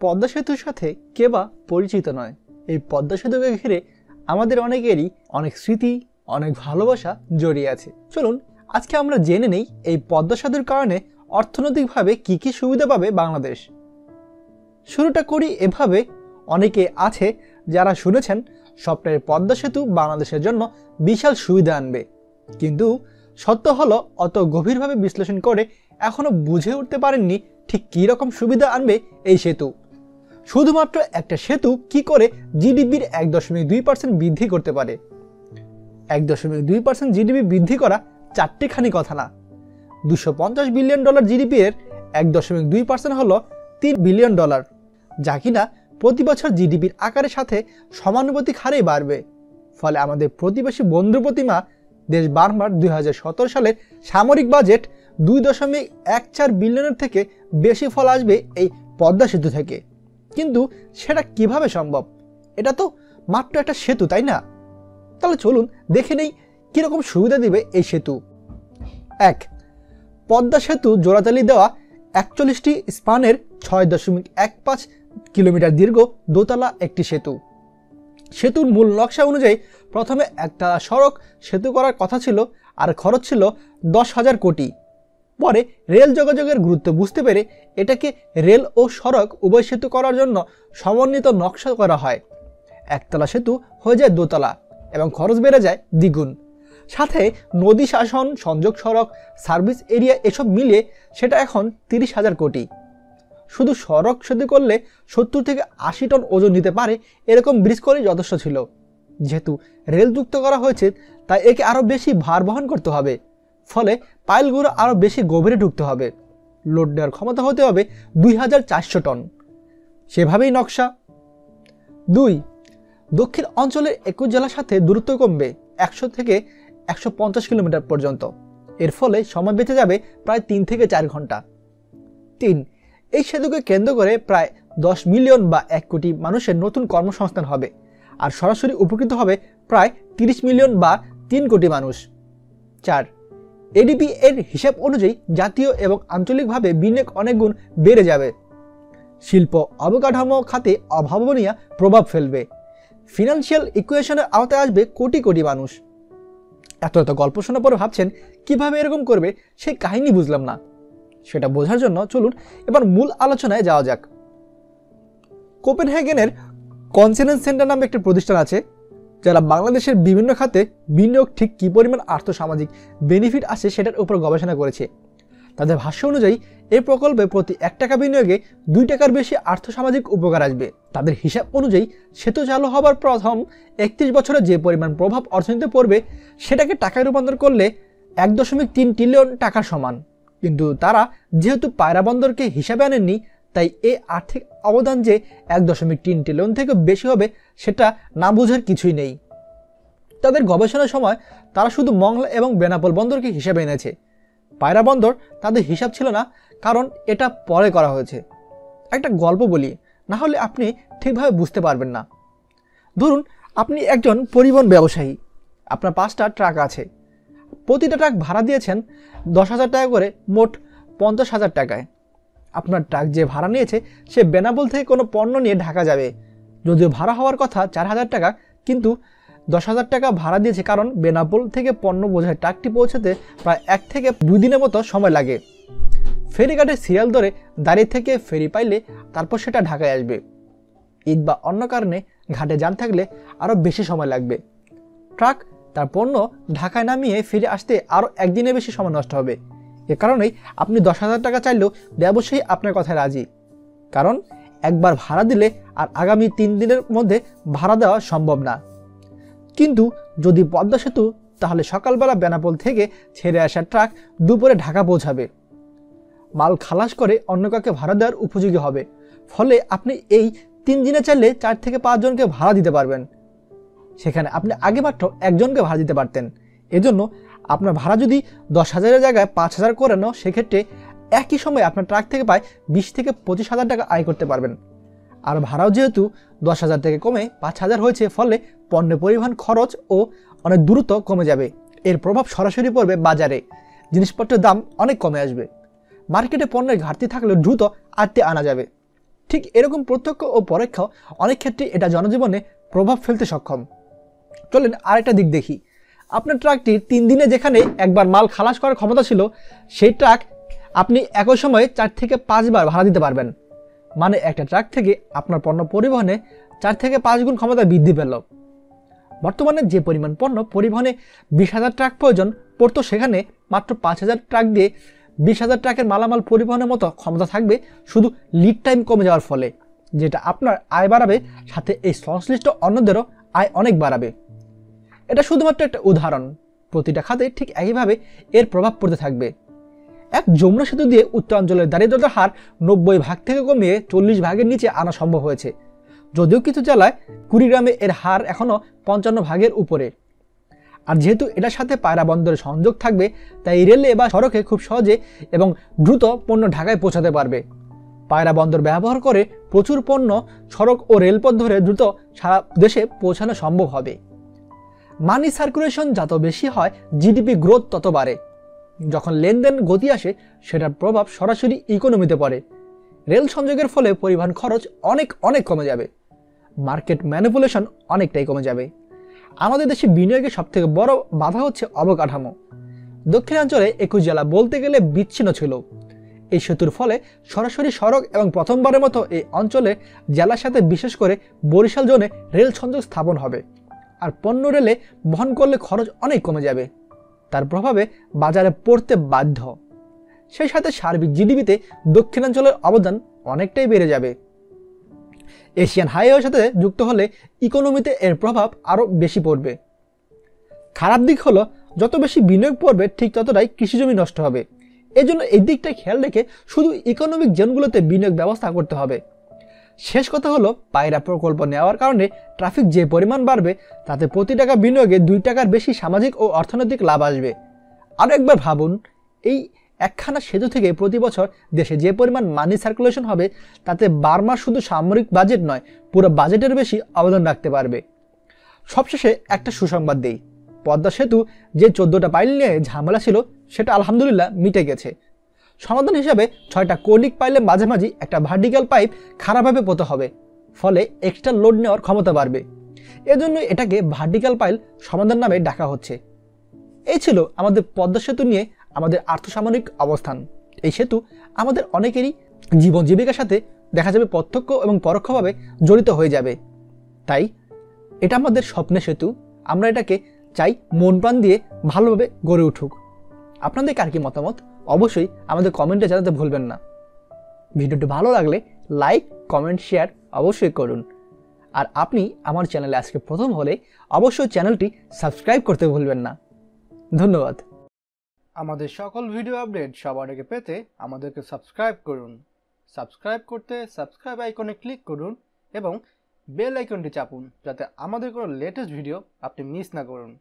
পদ্মা সেতুর সাথে কে বা পরিচিত নয়। এই পদ্মা সেতুকে ঘিরে আমাদের অনেকেরই অনেক স্মৃতি, অনেক ভালোবাসা জড়িয়ে আছে। চলুন, আজকে আমরা জেনে নেই এই পদ্মা সেতুর কারণে অর্থনৈতিকভাবে কী কী সুবিধা পাবে বাংলাদেশ। শুরুটা করি এভাবে, অনেকে আছে যারা শুনেছেন স্বপ্নের পদ্মা সেতু বাংলাদেশের জন্য বিশাল সুবিধা আনবে। কিন্তু সত্য হলো, অত গভীরভাবে বিশ্লেষণ করে এখনও বুঝে উঠতে পারেননি ঠিক কী রকম সুবিধা আনবে এই সেতু। শুধুমাত্র একটা সেতু কি করে জিডিপির এক দশমিক দুই পার্সেন্ট বৃদ্ধি করতে পারে? এক দশমিক দুই পার্সেন্ট জিডিপি বৃদ্ধি করা চারটেখানি কথা না। দুশো পঞ্চাশ বিলিয়ন ডলার জিডিপি এর এক দশমিক দুই পার্সেন্ট হলো তিন বিলিয়ন ডলার, যা কিনা প্রতি বছর জিডিপির আকারের সাথে সমানুপাতিক হারেই বাড়বে। ফলে আমাদের প্রতিবেশী বন্ধু প্রতিমা দেশ বারবার দুই সালের সামরিক বাজেট দুই দশমিক এক চার বিলিয়নের থেকে বেশি ফল আসবে এই পদ্মা সেতু থেকে। কিন্তু সেটা কীভাবে সম্ভব? এটা তো মাত্র একটা সেতু, তাই না? তাহলে চলুন দেখে নেই কীরকম সুবিধা দিবে এই সেতু। এক, পদ্মা সেতু জোড়াতালি দেওয়া একচল্লিশটি স্পানের ছয় দশমিক এক পাঁচ কিলোমিটার দীর্ঘ দোতলা একটি সেতু। সেতুর মূল নকশা অনুযায়ী প্রথমে একটা সড়ক সেতু করার কথা ছিল, আর খরচ ছিল দশ হাজার কোটি। পরে রেল যোগাযোগের গুরুত্ব বুঝতে পেরে এটাকে রেল ও সড়ক উভয় সেতু করার জন্য সমন্বিত নকশা করা হয়। একতলা সেতু হয়ে যায় দোতলা এবং খরচ বেড়ে যায় দ্বিগুণ। সাথে নদী শাসন, সংযোগ সড়ক, সার্ভিস এরিয়া এসব মিলিয়ে সেটা এখন তিরিশ হাজার কোটি। শুধু সড়ক সেতু করলে সত্তর থেকে আশি টন ওজন নিতে পারে এরকম ব্রিজ করেই যথেষ্ট ছিল। যেহেতু রেল যুক্ত করা হয়েছে, তাই একে আরও বেশি ভার বহন করতে হবে। ফলে পাইলগুলো আরও বেশি গভীরে ঢুকতে হবে। লোড নেওয়ার ক্ষমতা হতে হবে দুই হাজার চারশো টন। সেভাবেই নকশা। দুই, দক্ষিণ অঞ্চলের একুশ জেলার সাথে দূরত্ব কমবে একশো থেকে একশো পঞ্চাশ কিলোমিটার পর্যন্ত। এর ফলে সময় বেঁচে যাবে প্রায় তিন থেকে চার ঘণ্টা। তিন, এই সেতুকে কেন্দ্র করে প্রায় দশ মিলিয়ন বা এক কোটি মানুষের নতুন কর্মসংস্থান হবে আর সরাসরি উপকৃত হবে প্রায় তিরিশ মিলিয়ন বা তিন কোটি মানুষ। চার এডিপি এর হিসাব অনুযায়ী জাতীয় এবং আঞ্চলিকভাবে বিনিয়োগ অনেক গুণ বেড়ে যাবে। শিল্প অবকাঠামো খাতে অভাবনীয় প্রভাব ফেলবে। ফিনান্সিয়াল ইকুয়েশনের আওতায় আসবে কোটি কোটি মানুষ। এত এত গল্প শোনার পরে ভাবছেন, কীভাবে এরকম করবে সেই কাহিনী বুঝলাম না। সেটা বোঝার জন্য চলুন এবার মূল আলোচনায় যাওয়া যাক। কোপেনহেগেনের কনসেনেন্স সেন্টার নামে একটি প্রতিষ্ঠান আছে। যারা বাংলাদেশের বিভিন্ন খাতে বিনিয়োগ ঠিক কী পরিমাণ আর্থসামাজিক বেনিফিট আছে সেটার উপর গবেষণা করেছে। তাদের ভাষ্য অনুযায়ী এই প্রকল্পে প্রতি এক টাকা বিনিয়োগে দুই টাকার বেশি আর্থসামাজিক উপকার আসবে। তাদের হিসাব অনুযায়ী, সেতু চালু হবার প্রথম একত্রিশ বছরে যে পরিমাণ প্রভাব অর্থনীতিতে পড়বে, সেটাকে টাকায় রূপান্তর করলে এক দশমিক তিন ট্রিলিয়ন টাকার সমান। কিন্তু তারা যেহেতু পায়রা বন্দরকে হিসাবে আনেননি, তাই এ আর্থিক অবদান যে এক দশমিক তিন ট্রিলিয়ন থেকে বেশি হবে সেটা না বোঝার কিছুই নেই। তাদের গবেষণার সময় তারা শুধু মংলা এবং বেনাপোল বন্দরকে হিসাবে এনেছে। পায়রা বন্দর তাদের হিসাব ছিল না, কারণ এটা পরে করা হয়েছে। একটা গল্প বলি, না হলে আপনি ঠিকভাবে বুঝতে পারবেন না। ধরুন, আপনি একজন পরিবহন ব্যবসায়ী, আপনার পাঁচটা ট্রাক আছে। প্রতিটা ট্রাক ভাড়া দিয়েছেন দশ হাজার টাকা করে, মোট পঞ্চাশ হাজার টাকায়। আপনার ট্রাক যে ভাড়া নিয়েছে, সে বেনাবল থেকে কোনো পণ্য নিয়ে ঢাকা যাবে। যদিও ভাড়া হওয়ার কথা চার হাজার টাকা, কিন্তু দশ হাজার টাকা ভাড়া দিয়েছে কারণ বেনাপোল থেকে পণ্য বোঝায় ট্রাকটি পৌঁছাতে প্রায় এক থেকে দুই দিনের মতো সময় লাগে। ফেরিঘাটে সিরিয়াল ধরে দাঁড়িয়ে থেকে ফেরি পাইলে তারপর সেটা ঢাকায় আসবে। ঈদ বা অন্য কারণে ঘাটে যান থাকলে আরও বেশি সময় লাগবে। ট্রাক, তার পণ্য ঢাকায় নামিয়ে ফিরে আসতে আরও একদিনের বেশি সময় নষ্ট হবে। এ কারণেই আপনি দশ হাজার টাকা চাইলেও ব্যবসায়ী আপনার কথায় রাজি। কারণ একবার ভাড়া দিলে আর আগামী তিন দিনের মধ্যে ভাড়া দেওয়া সম্ভব না। কিন্তু যদি পদ্মা সেতু, তাহলে সকালবেলা বেনাপোল থেকে ছেড়ে আসা ট্রাক দুপুরে ঢাকা পৌঁছাবে। মাল খালাস করে অন্য কাউকে ভাড়া দেওয়ার উপযোগী হবে। ফলে আপনি এই তিন দিনে চাইলে চার থেকে পাঁচজনকে ভাড়া দিতে পারবেন। সেখানে আপনি আগে মাত্র একজনকে ভাড়া দিতে পারতেন। এজন্য আপনার ভাড়া যদি দশ হাজারের জায়গায় পাঁচ হাজার করে নাও, সেক্ষেত্রে একই সময় আপনার ট্রাক থেকে পায় বিশ থেকে পঁচিশ হাজার টাকা আয় করতে পারবেন। আর ভাড়াও যেহেতু দশ হাজার থেকে কমে পাঁচ হাজার হয়েছে, ফলে পণ্য পরিবহন খরচ ও অনেক দ্রুত কমে যাবে। এর প্রভাব সরাসরি পড়বে বাজারে। জিনিসপত্রের দাম অনেক কমে আসবে। মার্কেটে পণ্যের ঘাটতি থাকলেও দ্রুত আটতে আনা যাবে। ঠিক এরকম প্রত্যক্ষ ও পরোক্ষ অনেক ক্ষেত্রে এটা জনজীবনে প্রভাব ফেলতে সক্ষম। চলেন আরেকটা দিক দেখি। আপনার ট্রাকটি তিন দিনে যেখানে একবার মাল খালাস করার ক্ষমতা ছিল, সেই ট্রাক আপনি একই সময়ে চার থেকে পাঁচবার ভাড়া দিতে পারবেন। মানে একটা ট্রাক থেকে আপনার পণ্য পরিবহনে চার থেকে পাঁচ গুণ ক্ষমতা বৃদ্ধি পেল। বর্তমানে যে পরিমাণ পণ্য পরিবহনে বিশ হাজার ট্রাক প্রয়োজন, পড়তো সেখানে মাত্র পাঁচ হাজার ট্রাক দিয়ে বিশ হাজার ট্রাকের মালামাল পরিবহনের মতো ক্ষমতা থাকবে শুধু লিড টাইম কমে যাওয়ার ফলে, যেটা আপনার আয় বাড়াবে, সাথে এই সংশ্লিষ্ট অন্যদেরও আয় অনেক বাড়াবে। এটা শুধুমাত্র একটা উদাহরণ। প্রতিটা খাতে ঠিক একইভাবে এর প্রভাব পড়তে থাকবে। এক যমুনা সেতু দিয়ে উত্তরাঞ্চলের দারিদ্রতার হার নব্বই ভাগ থেকে কমিয়ে চল্লিশ ভাগের নিচে আনা সম্ভব হয়েছে। যদিও কিছু জেলায় কুড়িগ্রামে এর হার এখনও পঞ্চান্ন ভাগের উপরে। আর যেহেতু এটার সাথে পায়রা বন্দরের সংযোগ থাকবে, তাই রেলে বা সড়কে খুব সহজে এবং দ্রুত পণ্য ঢাকায় পৌঁছাতে পারবে। পায়রা বন্দর ব্যবহার করে প্রচুর পণ্য সড়ক ও রেলপথ ধরে দ্রুত সারা দেশে পৌঁছানো সম্ভব হবে। মানি সার্কুলেশন যত বেশি হয়, জিডিপি গ্রোথ তত বাড়ে। যখন লেনদেন গতি আসে, সেটার প্রভাব সরাসরি ইকোনমিতে পড়ে। রেল সংযোগের ফলে পরিবহন খরচ অনেক অনেক কমে যাবে। মার্কেট ম্যানিপুলেশন অনেকটাই কমে যাবে। আমাদের দেশে বিনিয়োগের সবথেকে বড় বাধা হচ্ছে অবকাঠামো। দক্ষিণাঞ্চলে একুশ জেলা বলতে গেলে বিচ্ছিন্ন ছিল। এই সেতুর ফলে সরাসরি সড়ক এবং প্রথমবারের মতো এই অঞ্চলে জেলার সাথে বিশেষ করে বরিশাল জোনে রেল সংযোগ স্থাপন হবে। আর পণ্য রেলে বহন করলে খরচ অনেক কমে যাবে। তার প্রভাবে বাজারে পড়তে বাধ্য। সেই সাথে সার্বিক জিডিপিতে দক্ষিণাঞ্চলের অবদান অনেকটাই বেড়ে যাবে। এশিয়ান হাইওয়ের সাথে যুক্ত হলে ইকোনমিতে এর প্রভাব আরও বেশি পড়বে। খারাপ দিক হলো, যত বেশি বিনিয়োগ পড়বে, ঠিক ততটাই কৃষিজমি নষ্ট হবে। এজন্য এই দিকটা খেয়াল রেখে শুধু ইকোনমিক জোনগুলোতে বিনিয়োগ ব্যবস্থা করতে হবে। শেষ কথা হলো পায়রা প্রকল্প নেওয়ার কারণে ট্রাফিক যে পরিমাণ বাড়বে, তাতে প্রতি টাকা বিনিয়োগে দুই টাকার বেশি সামাজিক ও অর্থনৈতিক লাভ আসবে। আরও একবার ভাবুন, এই একখানা সেতু থেকে প্রতি বছর দেশে যে পরিমাণ মানি সার্কুলেশন হবে, তাতে বার্মার শুধু সামরিক বাজেট নয়, পুরো বাজেটের বেশি অবদান রাখতে পারবে। সবশেষে একটা সুসংবাদ দেই। পদ্মা সেতু যে চোদ্দোটা পাইল নিয়ে ঝামেলা ছিল, সেটা আলহামদুলিল্লাহ মিটে গেছে। সমাধান হিসাবে ছয়টা কৌলিক পাইলে মাঝামাঝি একটা ভার্টিক্যাল পাইপ খারাপভাবে পোতে হবে, ফলে এক্সট্রা লোড নেওয়ার ক্ষমতা বাড়বে। এজন্য এটাকে ভার্টিক্যাল পাইল সমাধান নামে ডাকা হচ্ছে। এই ছিল আমাদের পদ্মা সেতু নিয়ে আমাদের আর্থসামরিক অবস্থান। এই সেতু আমাদের অনেকেরই জীবন জীবিকার সাথে দেখা যাবে প্রত্যক্ষ এবং পরোক্ষভাবে জড়িত হয়ে যাবে। তাই এটা আমাদের স্বপ্নের সেতু, আমরা এটাকে চাই মন প্রাণ দিয়ে ভালোভাবে গড়ে উঠুক। আপনাদের কার কি মতামত? অবশ্যই আমাদের কমেন্টে জানাতে ভুলবেন না। ভিডিওটি ভালো লাগলে লাইক কমেন্ট শেয়ার অবশ্যই করুন। আর আপনি আমার চ্যানেলে আজকে প্রথম হলে অবশ্যই চ্যানেলটি সাবস্ক্রাইব করতে ভুলবেন না। ধন্যবাদ। আমাদের সকল ভিডিও আপডেট সবার আগে পেতে আমাদেরকে সাবস্ক্রাইব করুন। সাবস্ক্রাইব করতে সাবস্ক্রাইব আইকনে ক্লিক করুন এবং বেল আইকনটি চাপুন যাতে আমাদের কোনো লেটেস্ট ভিডিও আপনি মিস না করুন।